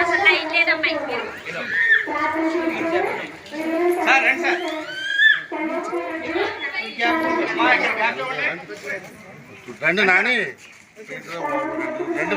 అసలు లైట్ లేదమ్మా సార్ రండి సార్. రెండు నాని. రెండు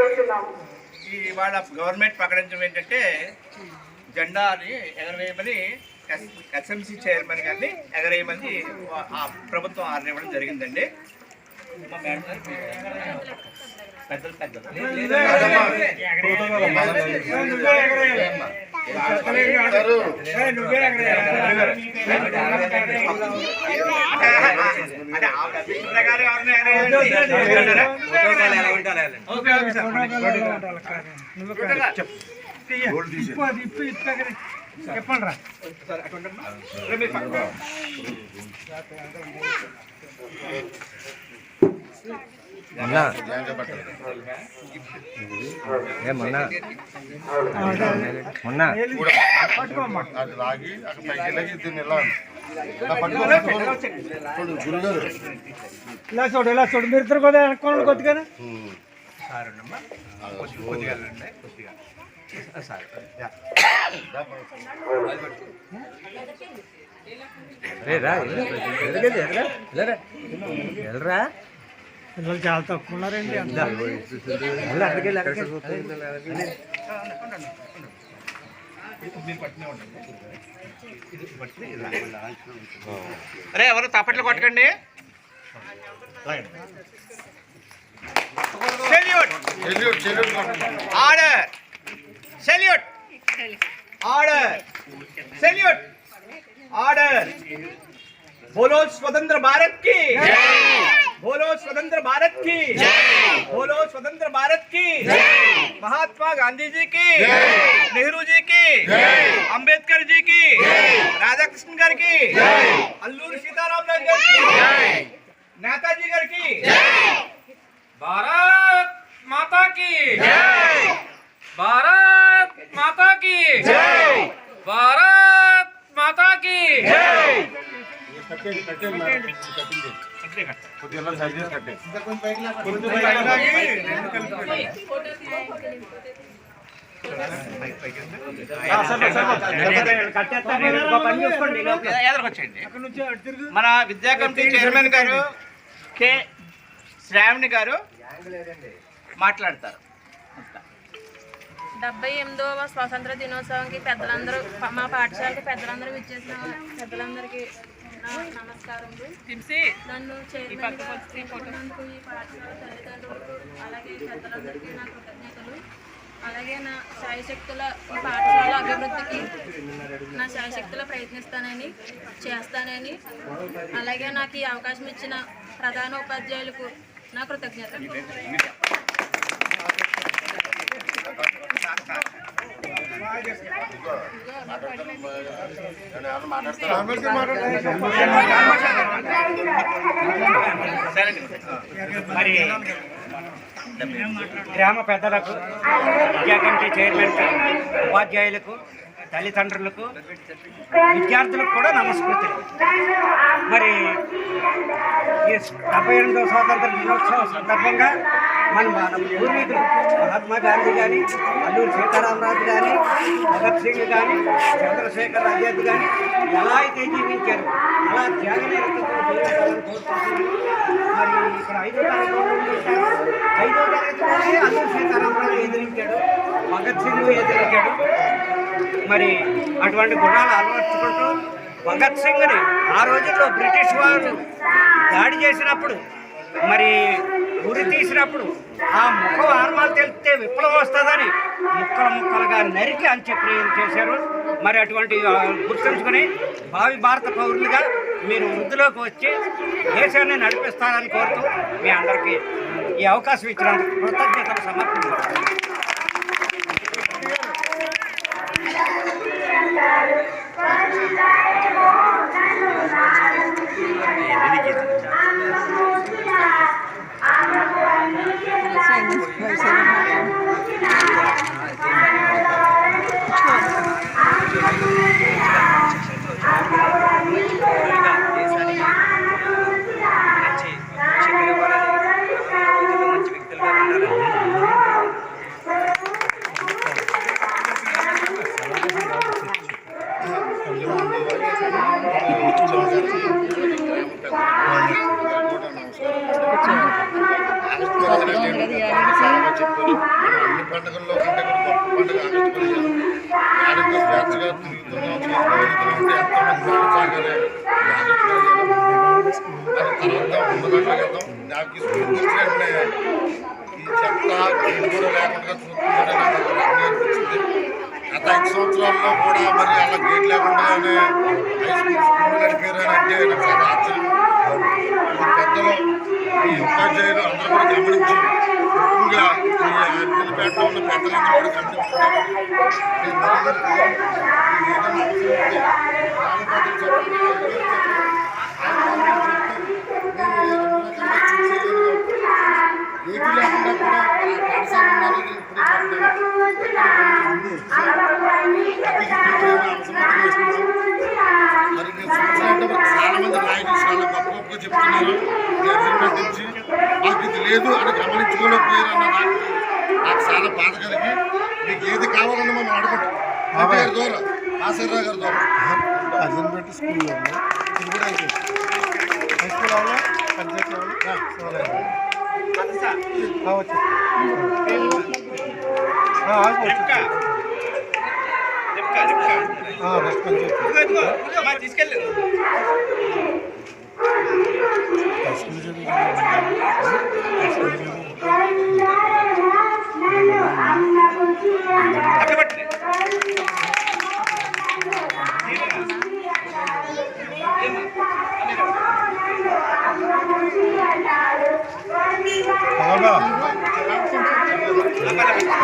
చేస్తున్నాము ఈ వాళ్ళ గవర్నమెంట్ ప్రకటించడం ఏంటంటే జెండాని ఎగరవేయమని ఎస్ ఎస్ఎంసి చైర్మన్ గారిని ఎగరేయమని ప్రభుత్వం ఆర్డర్ ఇవ్వడం జరిగిందండి. మా మేడం పెద్దలు పెద్దలు చెప్పండి రా అక్కడ పైకి వెళ్ళి దీన్ని ఇలా చూడు ఇలా చూడు మీరు ఇద్దరు కూడా వెనక్కోండి కొద్దిగా సార్ పిల్లలు చాలా తక్కువ ఉన్నారండి అరే ఎవరు తప్పట్లు కొట్టకండి? Order. Salute. Order. Salute. Order. బోలో స్వతంత్ర భారత్కి बोलो स्वतंत्र भारत की बोलो स्वतंत्र भारत की महात्मा गांधी जी की नेहरू जी की अंबेडकर जी की राधा कृष्ण गार की अल्लूरी सीताराम नेताजी गार की भारत माता की भारत माता की भारत माता की కొద్దిగా సైజ్ చేసి మన విద్యా కమిటీ చైర్మన్ గారు కె. శ్రావణి గారు మాట్లాడతారు. డెబ్బై ఎనిమిదవ స్వాతంత్ర దినోత్సవంకి పెద్దలందరూ మా పాఠశాలకి పెద్దలందరూ ఇచ్చేసిన పెద్దలందరికీ నా నమస్కారములు నన్ను చైర్మన్గా ఈ పాఠశాల తల్లిదండ్రులకు అలాగే పెద్దలందరికీ నా కృతజ్ఞతలు. అలాగే నా శాయశక్తుల ఈ పాఠశాల అభివృద్ధికి నా శాయశక్తుల ప్రయత్నిస్తానని చేస్తానని అలాగే నాకు ఈ అవకాశం ఇచ్చిన ప్రధాన ఉపాధ్యాయులకు నా కృతజ్ఞతలు. మరి గ్రామ పెద్దలకు విద్యా కమిటీ చైర్మన్కి ఉపాధ్యాయులకు తల్లిదండ్రులకు విద్యార్థులకు కూడా నమస్కృతి మరి ఈ డెబ్బై ఎనిమిదవ స్వాతంత్ర దినోత్సవం సందర్భంగా మన మన పూర్వీకులు మహాత్మా గాంధీ కానీ అల్లూరి సీతారామరాజు కానీ భగత్ సింగ్ కానీ చంద్రశేఖర్ ఆజాద్ కానీ ఎలా అయితే జీవించారు అలా త్యాగనిరతతో జీవించాలని కోరుకుంటున్నాను మరి ఇక్కడ ఐదో తరగతి ఐదో తరగతిలోనే అల్లూరి సీతారామరాజు ఎదిరించాడు భగత్ సింగ్ ఎదిరించాడు. మరి అటువంటి గుణాలు అలవర్చుకుంటూ భగత్ సింగ్ని ఆ రోజుల్లో బ్రిటిష్ వారు దాడి చేసినప్పుడు మరి ఉరి తీసినప్పుడు ఆ ముఖం ఆర్మాలు తెలిస్తే విప్లవం వస్తుందని ముక్కలు ముక్కలుగా నరికి అంత్యక్రియలు చేశారు. మరి అటువంటి గుర్తుంచుకుని గుర్తుంచుకొని భావి భారత పౌరులుగా మీరు వృద్ధిలోకి వచ్చి దేశాన్ని నడిపిస్తారని కోరుతూ మీ అందరికీ ఈ అవకాశం ఇచ్చినందుకు కృతజ్ఞతలు సమర్పించారు solidário, solidário. సాధించాలి ఆగస్టు పదిహేను మరి తర్వాత ముందు గంటల క్రితం నాకు ఈ స్కూల్ వచ్చినట్టే ఈ చెత్త ఇది కూడా లేకుండా చూస్తుంటే నాకు ఒక రకంగా అనిపించింది గత ఐదు సంవత్సరాల్లో కూడా మరి అలా గేట్ లేకుండానే హై స్కూల్ స్కూల్ నడిపారు అని అంటే నాకు చాలా ఆశ్చర్యం ఈ పెద్దలు ఈ ఉపాధ్యాయులు అందరూ కూడా గమనించి ముఖ్యంగా ఈ అర్జునపేటలో ఉన్న పెద్దలందరూ కూడా గమనించుకుంటారు నేను మరీ మరీ కోరు. ఈ ఏదైనా అవసరం ఉంటే రామపాత్ర చెప్పండి, ఎవరు చెప్పండి. ఆయన కావాలని చెప్తే నేను ఏ రకంగా చూసేయగలను. ఏటి లేకుండా కూడా ఆ పాఠశాల ఉండాలని నేను ఇప్పుడే చెప్తాను మరి నేను చాలా మంది నాయకులు చాలా గొప్ప గొప్పగా చెప్తున్నారు ఈ మాకు ఇది లేదు అని గమనించుకోలేకపోయారు అన్న నాకు నాకు చాలా బాధ కలిగి మీకు ఏది కావాలన్నా మనం అడగట్టు గారి ద్వారా ఆశీర్రావు గారి ద్వారా పెట్టి స్కూల్లో. స్కూల్ పంచాయతీ కావచ్చు हाँ लिपका लिपका लिपका हाँ बचपन जिसके ले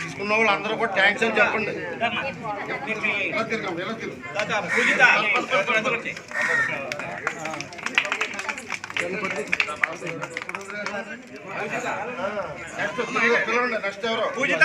తీసుకున్న వాళ్ళు అందరూ కూడా థ్యాంక్స్ అని చెప్పండి నెక్స్ట్ ఎవరో పూజిత